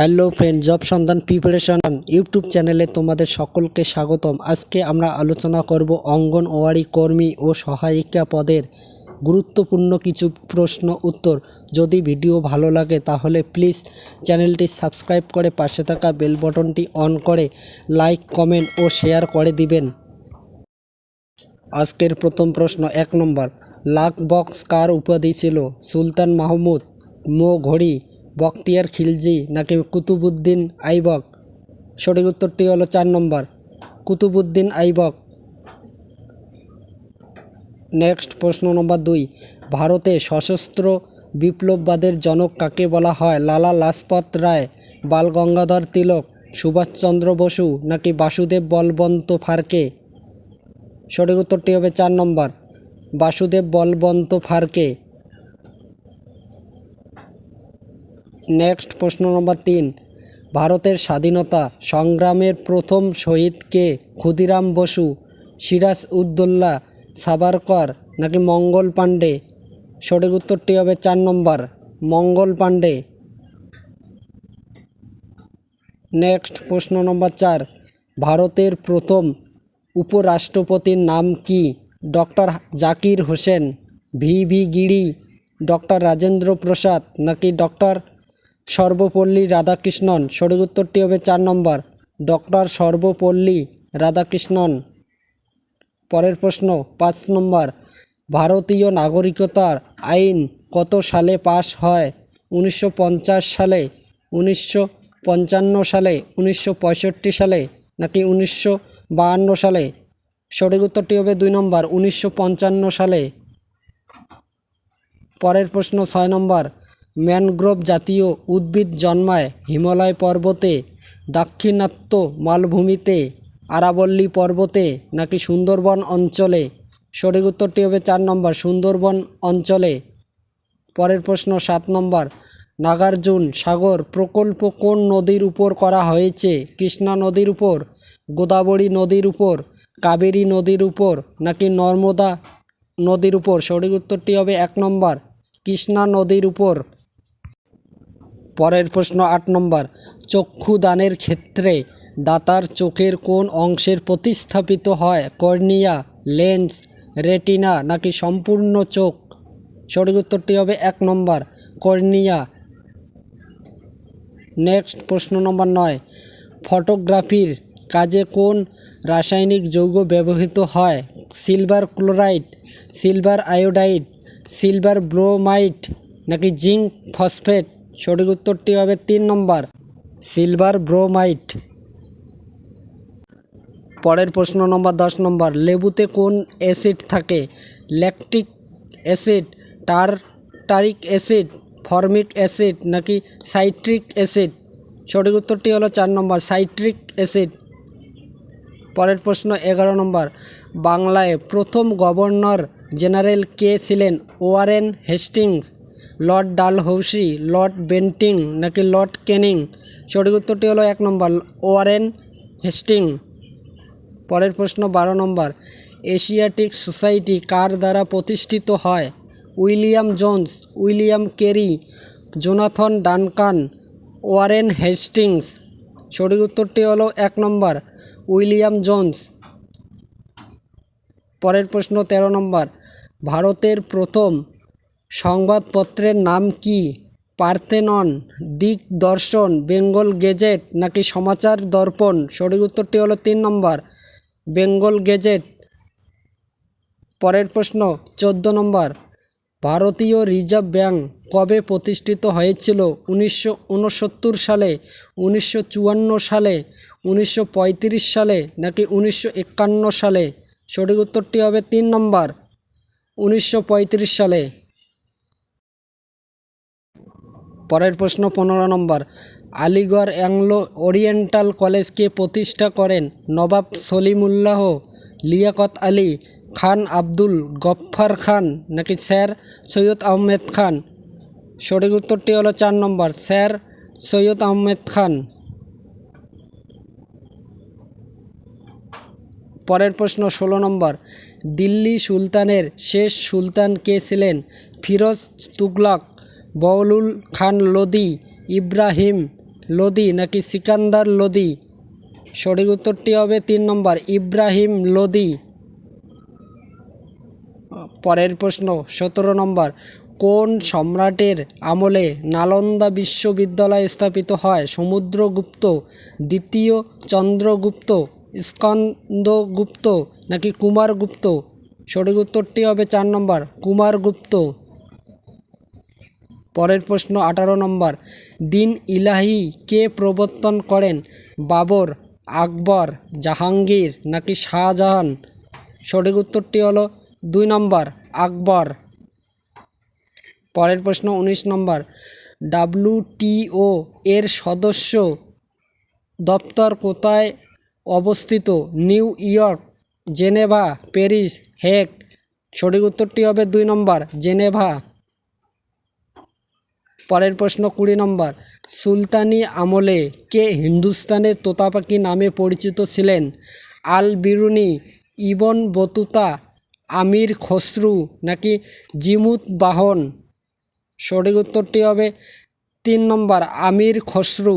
Hello friend job সন্ধান preparation YouTube চ্যানেলে তোমাদের সকলকে স্বাগতম। আজকে আমরা আলোচনা করব অঙ্গনওয়াড়ি কর্মী ও সহায়িকা পদের গুরুত্বপূর্ণ কিছু প্রশ্ন উত্তর। যদি ভিডিও ভালো লাগে তাহলে প্লিজ চ্যানেলটি সাবস্ক্রাইব করে পাশে থাকা বেল বটনটি অন করে লাইক, কমেন্ট ও শেয়ার করে দিবেন। আজকের প্রথম প্রশ্ন এক নম্বর লাক বক্স কার উপাধি ছিল? সুলতান মাহমুদ, মো ঘড়ি বখতিয়ার খিলজি নাকি কুতুবুদ্দিন আইবক? সঠিক উত্তরটি হলো চার নম্বর। কুতুবুদ্দিন আইবক। নেক্সট প্রশ্ন নম্বর দুই। ভারতে সশস্ত্র বিপ্লববাদের জনক কাকে বলা হয়? লালা লাজপত রায়, বাল গঙ্গাধর তিলক, সুভাষচন্দ্র বসু নাকি বাসুদেব বলবন্ত ফারকে? সঠিক উত্তরটি হবে চার নম্বর। বাসুদেব বলবন্ত ফারকে। নেক্সট প্রশ্ন নম্বর তিন। ভারতের স্বাধীনতা সংগ্রামের প্রথম শহীদ কে? ক্ষুদিরাম বসু, সিরাজ উদ্দৌলা সাবারকর নাকি মঙ্গল পাণ্ডে? সঠিক উত্তরটি হবে চার নম্বর, মঙ্গল পাণ্ডে। নেক্সট প্রশ্ন নম্বর চার। ভারতের প্রথম উপরাষ্ট্রপতির নাম কি? Doctor Zakir Hussain, V V Giri, doctor Rajendra Prasad নাকি ডক্টর সর্বপল্লী রাধাকৃষ্ণন সঠিক উত্তরটি হবে চার নম্বর। ডক্টর সর্বপল্লী রাধাকৃষ্ণন। পরের প্রশ্ন, পাঁচ নম্বর। ভারতীয় নাগরিকতার আইন কত সালে পাশ হয়? উনিশশো পঞ্চাশ সালে, উনিশশো পঞ্চান্ন সালে, উনিশশো পঁয়ষট্টি সালে, নাকি উনিশশো সালে? সঠিক উত্তরটি হবে দুই নম্বর, উনিশশো পঞ্চান্ন সালে। পরের প্রশ্ন, ছয় নম্বর। ম্যানগ্রোভ জাতীয় উদ্ভিদ জন্মায় হিমালয় পর্বতে, দাক্ষিণাত্য মালভূমিতে, আরাবল্লী পর্বতে নাকি সুন্দরবন অঞ্চলে? সঠিক উত্তরটি হবে চার নম্বর, সুন্দরবন অঞ্চলে। পরের প্রশ্ন সাত নম্বর, নাগার্জুন সাগর প্রকল্প কোন নদীর উপর করা হয়েছে? কৃষ্ণা নদীর উপর, গোদাবরী নদীর উপর, কাবেরী নদীর উপর নাকি নর্মদা নদীর উপর? সঠিক উত্তরটি হবে এক নম্বর, কৃষ্ণা নদীর উপর। পরের প্রশ্ন আট নম্বর, চক্ষুদানের ক্ষেত্রে দাতার চোখের কোন অংশের প্রতিস্থাপিত হয়, কর্নিয়া, লেন্স, রেটিনা নাকি সম্পূর্ণ চোখ? সঠিক উত্তরটি হবে এক নম্বর, কর্নিয়া। নেক্সট প্রশ্ন নম্বর নয়, ফটোগ্রাফির কাজে কোন রাসায়নিক যৌগ ব্যবহৃত হয়? Silver chloride, silver iodide, silver bromide নাকি জিঙ্ক ফসফেট? সঠিক উত্তরটি হবে তিন নম্বর, সিলভার ব্রোমাইড পরের প্রশ্ন নম্বর দশ নম্বর, লেবুতে কোন অ্যাসিড থাকে? Lactic acid, tartaric acid, formic acid নাকি সাইট্রিক অ্যাসিড? সঠিক উত্তরটি হলো চার নম্বর, সাইট্রিক অ্যাসিড। পরের প্রশ্ন এগারো নম্বর, বাংলায় প্রথম গভর্নর জেনারেল কে ছিলেন? Warren Hastings. Lord Dalhousie, Lord Bentinck নাকি লর্ড ক্যানিং সঠিক উত্তরটি হলো এক নম্বর, ওয়ারেন হেস্টিং। পরের প্রশ্ন, বারো নম্বর, এশিয়াটিক সোসাইটি কার দ্বারা প্রতিষ্ঠিত হয়? William Jones, William Carey, Jonathan Duncan, Warren Hastings. সঠিক উত্তরটি হলো এক নম্বর, উইলিয়াম জোন্স। পরের প্রশ্ন ১৩ নম্বর, ভারতের প্রথম সংবাদপত্রের নাম কি? পার্থেনন দিকদর্শন বেঙ্গল গেজেট নাকি সমাচার দর্পণ? সঠিক উত্তরটি হলো তিন নম্বর। বেঙ্গল গেজেট। পরের প্রশ্ন, চোদ্দ নম্বর। ভারতীয় রিজার্ভ ব্যাঙ্ক কবে প্রতিষ্ঠিত হয়েছিল? উনিশশো উনসত্তর সালে, উনিশশো চুয়ান্ন সালে, উনিশশো পঁয়ত্রিশ সালে নাকি উনিশশো একান্ন সালে? সঠিক উত্তরটি হবে তিন নম্বর। উনিশশো পঁয়ত্রিশ সালে। পরের প্রশ্ন পনেরো নম্বর। আলিগড় অ্যাংলো ওরিয়েন্টাল কলেজকে প্রতিষ্ঠা করেন নবাব সলিমুল্লাহ লিয়াকত আলী খান আব্দুল গফ্ফার খান নাকি স্যার সৈয়দ আহমেদ খান? সঠিক উত্তরটি হলো চার নম্বর, স্যার সৈয়দ আহমেদ খান। পরের প্রশ্ন ষোলো নম্বর, দিল্লি সুলতানের শেষ সুলতান কে ছিলেন? ফিরোজ তুগলক বওলুল খান লোদি ইব্রাহিম লোদি নাকি সিকান্দার লোদি সঠিক উত্তরটি হবে তিন নম্বর, ইব্রাহিম লোদি পরের প্রশ্ন, সতেরো নম্বর, কোন সম্রাটের আমলে নালন্দা বিশ্ববিদ্যালয় স্থাপিত হয়? সমুদ্রগুপ্ত, দ্বিতীয় চন্দ্রগুপ্ত স্কন্দগুপ্ত নাকি কুমারগুপ্ত? সঠিক উত্তরটি হবে চার নম্বর, কুমারগুপ্ত। পরের প্রশ্ন, আঠারো নম্বর। দিন ইলাহি কে প্রবর্তন করেন? বাবর, আকবর, জাহাঙ্গীর নাকি শাহজাহান? সঠিক উত্তরটি হলো দুই নম্বর, আকবর। পরের প্রশ্ন, উনিশ নম্বর। ডাব্লুটিও এর সদস্য দপ্তর কোথায় অবস্থিত? New York, Geneva, Paris Hague সঠিক উত্তরটি হবে দুই নম্বর, জেনেভা। পরের প্রশ্ন কুড়ি নম্বর, সুলতানি আমলে কে হিন্দুস্তানের তোতা পাখি নামে পরিচিত ছিলেন? আল বিরুনি, ইবন বতুতা, আমির খসরু নাকি জিমুত বাহন? সঠিক উত্তরটি হবে তিন নম্বর, আমির খসরু।